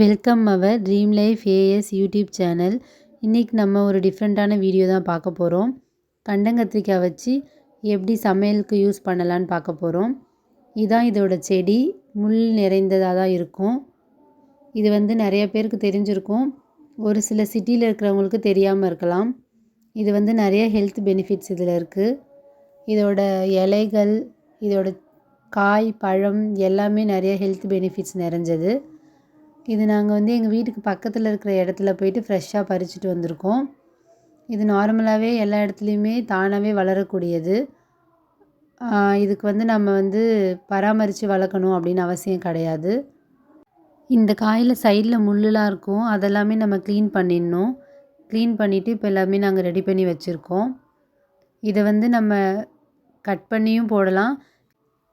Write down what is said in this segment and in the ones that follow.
Welcome our dream life AS YouTube channel இன்றைக்கி நம்ம ஒரு டிஃப்ரெண்ட்டான வீடியோ தான் பார்க்க போகிறோம் கண்டங்கத்திரிக்காய் வச்சு எப்படி சமையலுக்கு யூஸ் பண்ணலான்னு பார்க்க போகிறோம் இதான் இதோட செடி. முள் நிறைந்ததாக தான் இருக்கும். இது வந்து நிறைய பேருக்கு தெரிஞ்சிருக்கும். ஒரு சில சிட்டியில் இருக்கிறவங்களுக்கு தெரியாமல் இருக்கலாம். இது வந்து நிறைய ஹெல்த் பெனிஃபிட்ஸ் இதில் இருக்குது இதோட இலைகள் இதோட காய் பழம் எல்லாமே நிறைய ஹெல்த் பெனிஃபிட்ஸ் நிறைஞ்சது. இது நாங்கள் வந்து எங்கள் வீட்டுக்கு பக்கத்தில் இருக்கிற இடத்துல போயிட்டு ஃப்ரெஷ்ஷாக பறிச்சுட்டு வந்திருக்கோம். இது நார்மலாகவே எல்லா இடத்துலையுமே தானாகவே வளரக்கூடியது. இதுக்கு வந்து நம்ம வந்து பராமரித்து வளர்க்கணும் அப்படின்னு அவசியம் கிடையாது. இந்த காயில் சைடில் முள்ளுலாம் இருக்கும். அதெல்லாமே நம்ம க்ளீன் பண்ணிடணும். க்ளீன் பண்ணிவிட்டு இப்போ எல்லாமே நாங்கள் ரெடி பண்ணி வச்சுருக்கோம். இதை வந்து நம்ம கட் பண்ணியும் போடலாம்.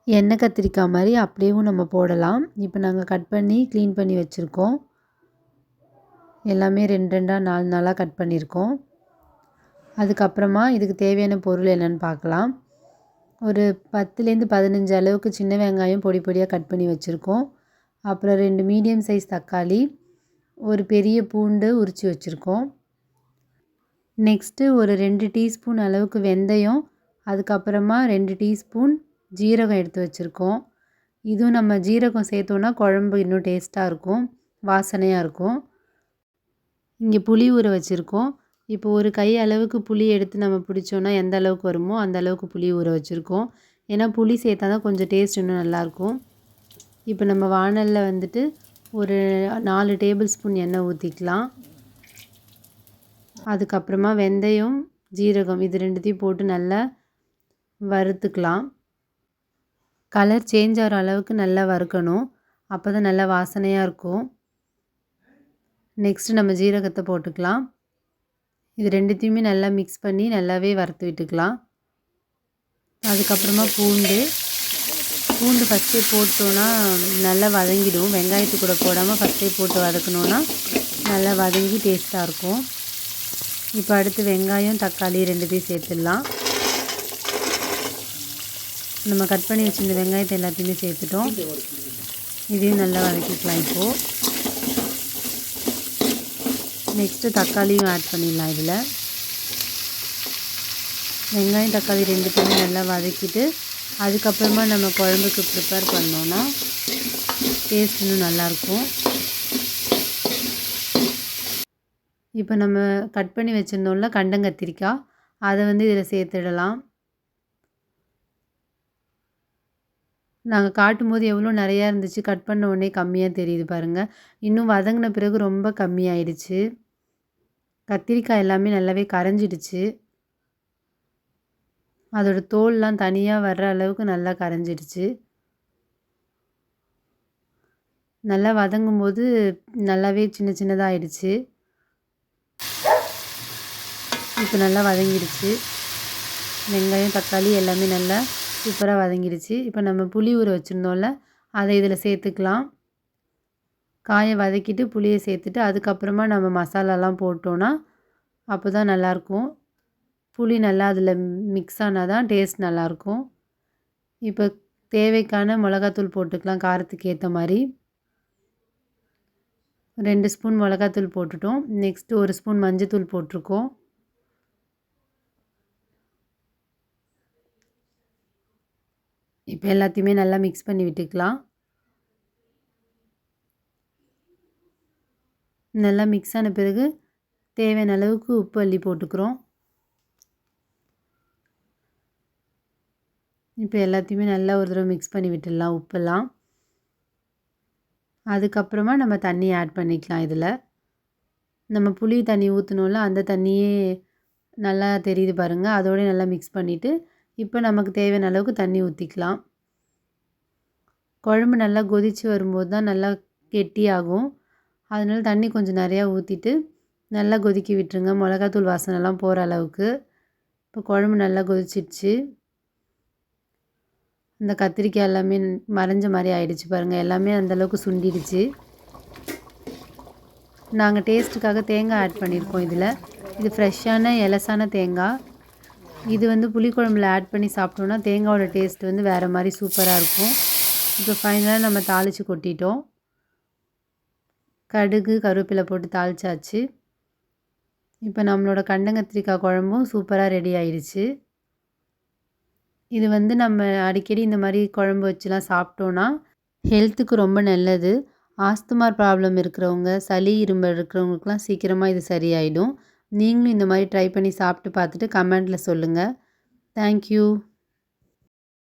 எண்ணெய் கத்திரிக்காய் மாதிரி அப்படியேவும் நம்ம போடலாம். இப்போ நாங்கள் கட் பண்ணி க்ளீன் பண்ணி வச்சுருக்கோம். எல்லாமே ரெண்டு ரெண்டாக நாலு நாளாக கட் பண்ணியிருக்கோம் அதுக்கப்புறமா இதுக்கு தேவையான பொருள் என்னென்னு பார்க்கலாம். ஒரு பத்துலேருந்து பதினஞ்சு அளவுக்கு சின்ன வெங்காயம் பொடி பொடியாக கட் பண்ணி வச்சுருக்கோம். அப்புறம் ரெண்டு மீடியம் சைஸ் தக்காளி ஒரு பெரிய பூண்டு உரித்து வச்சுருக்கோம். நெக்ஸ்ட்டு ஒரு ரெண்டு டீஸ்பூன் அளவுக்கு வெந்தயம் அதுக்கப்புறமா ரெண்டு டீஸ்பூன் ஜீரகம் எடுத்து வச்சுருக்கோம். இதுவும் நம்ம ஜீரகம் சேர்த்தோன்னா குழம்பு இன்னும் டேஸ்ட்டாக இருக்கும் வாசனையாக இருக்கும். இங்கே புளி ஊற வச்சுருக்கோம். இப்போ ஒரு கை அளவுக்கு புளி எடுத்து நம்ம பிடிச்சோன்னா எந்த அளவுக்கு வருமோ அந்த அளவுக்கு புளி ஊற வச்சுருக்கோம். ஏன்னா புளி சேர்த்தா தான் கொஞ்சம் டேஸ்ட் இன்னும் நல்லாயிருக்கும் இப்போ நம்ம வானலில் வந்துட்டு ஒரு நாலு டேபிள் ஸ்பூன் எண்ணெய் ஊற்றிக்கலாம் அதுக்கப்புறமா வெந்தயம் ஜீரகம் இது ரெண்டுத்தையும் போட்டு நல்லா வறுத்துக்கலாம். கலர் சேஞ்ச் ஆகிற அளவுக்கு நல்லா வறுக்கணும். அப்போ தான் நல்லா வாசனையாக இருக்கும். நெக்ஸ்ட்டு நம்ம ஜீரகத்தை போட்டுக்கலாம். இது ரெண்டுத்தையுமே நல்லா மிக்ஸ் பண்ணி நல்லாவே வறுத்து விட்டுக்கலாம். அதுக்கப்புறமா பூண்டு. பூண்டு ஃபஸ்ட்டே போட்டோன்னா நல்லா வதங்கிடும். வெங்காயத்து கூட போடாமல் ஃபஸ்ட்டே போட்டு வதக்கணுன்னா நல்லா வதங்கி டேஸ்ட்டாக இருக்கும். இப்போ அடுத்து வெங்காயம் தக்காளி ரெண்டுத்தையும் சேர்த்துடலாம். நம்ம கட் பண்ணி வச்சுருந்த வெங்காயத்தை எல்லாத்தையுமே சேர்த்துட்டோம். இதையும் நல்லா வதக்கிக்கலாம் இப்போது நெக்ஸ்ட்டு தக்காளியும் ஆட் பண்ணிடலாம் இதில். வெங்காயம் தக்காளி ரெண்டுத்தையுமே நல்லா வதக்கிட்டு அதுக்கப்புறமா நம்ம குழம்புக்கு ப்ரிப்பேர் பண்ணோன்னா டேஸ்ட் இன்னும் நல்லாயிருக்கும். இப்போ நம்ம கட் பண்ணி வச்சுருந்தோம்ல கண்டங்கத்திரிக்காய் அதை வந்து இதில் சேர்த்துடலாம். நாங்கள் காட்டும்போது எவ்வளோ நிறையா இருந்துச்சு. கட் பண்ண உடனே கம்மியாக தெரியுது பாருங்கள் இன்னும் வதங்கின பிறகு ரொம்ப கம்மியாயிடுச்சு. கத்திரிக்காய் எல்லாமே நல்லாவே கரைஞ்சிடுச்சு. அதோடய தோல்லாம் தனியாக வர்ற அளவுக்கு நல்லா கரைஞ்சிடுச்சு. நல்லா வதங்கும் போது நல்லாவே சின்ன சின்னதாக ஆயிடுச்சு இப்போ நல்லா வதங்கிடுச்சு. வெங்காயம் தக்காளி எல்லாமே நல்லா சூப்பராக வதங்கிடுச்சு இப்போ நம்ம புளி ஊற வச்சுருந்தோம்ல அதை இதில் சேர்த்துக்கலாம். காயை வதக்கிட்டு புளியை சேர்த்துட்டு அதுக்கப்புறமா நம்ம மசாலாலாம் போட்டோன்னா அப்போ தான் நல்லாயிருக்கும் புளி நல்லா அதில் மிக்ஸ் ஆனால் தான் டேஸ்ட் நல்லாயிருக்கும் இப்போ தேவைக்கான மிளகாத்தூள் போட்டுக்கலாம் காரத்துக்கு ஏற்ற மாதிரி. ரெண்டு ஸ்பூன் மிளகாத்தூள் போட்டுட்டோம். நெக்ஸ்ட்டு ஒரு ஸ்பூன் மஞ்சத்தூள் போட்டிருக்கோம். இப்போ எல்லாத்தையுமே நல்லா மிக்ஸ் பண்ணி விட்டுக்கலாம். நல்லா மிக்ஸ் ஆன பிறகு தேவையான அளவுக்கு உப்பு அள்ளி போட்டுக்கிறோம். இப்போ எல்லாத்தையுமே நல்லா ஒரு தடவை மிக்ஸ் பண்ணி விட்டுடலாம் உப்பெல்லாம். அதுக்கப்புறமா நம்ம தண்ணி ஆட் பண்ணிக்கலாம் இதில். நம்ம புளி தண்ணி ஊற்றணும்ல அந்த தண்ணியே நல்லா தெரியுது பாருங்கள் அதோடய நல்லா மிக்ஸ் பண்ணிவிட்டு இப்போ நமக்கு தேவையான அளவுக்கு தண்ணி ஊற்றிக்கலாம் குழம்பு நல்லா கொதித்து வரும்போது தான் நல்லா கெட்டியாகும். அதனால தண்ணி கொஞ்சம் நிறையா ஊற்றிட்டு நல்லா கொதிக்க விட்டுருங்க. மிளகாத்தூள் வாசனைலாம் போகிற அளவுக்கு. இப்போ குழம்பு நல்லா கொதிச்சிடுச்சு. இந்த கத்திரிக்காய் எல்லாமே மறைஞ்ச மாதிரி ஆயிடுச்சு பாருங்கள் எல்லாமே அந்தளவுக்கு சுண்டிடுச்சு. நாங்கள் டேஸ்ட்டுக்காக தேங்காய் ஆட் பண்ணியிருக்கோம் இதில். இது ஃப்ரெஷ்ஷான எலசான தேங்காய். இது வந்து புளிக்குழம்புல ஆட் பண்ணி சாப்பிட்டோன்னா தேங்காயோட டேஸ்ட் வந்து வேறு மாதிரி சூப்பராக இருக்கும். இப்போ ஃபைனலாக நம்ம தாளித்து கொட்டிட்டோம். கடுகு கருவேப்பிலை போட்டு தாளிச்சாச்சு. இப்போ நம்மளோட கண்டங்கத்திரிக்காய் குழம்பும் சூப்பராக ரெடி ஆயிடுச்சு. இது வந்து நம்ம அடிக்கடி இந்த மாதிரி குழம்பு வச்சுலாம் சாப்பிட்டோன்னா ஹெல்த்துக்கு ரொம்ப நல்லது. ஆஸ்துமா ப்ராப்ளம் இருக்கிறவங்க சளி இருமல் இருக்கிறவங்களுக்குலாம் சீக்கிரமாக இது சரியாயிடும். நீங்களும் இந்த மாதிரி ட்ரை பண்ணி சாப்பிட்டு பார்த்துட்டு கமெண்ட்டில் சொல்லுங்கள் தேங்க்யூ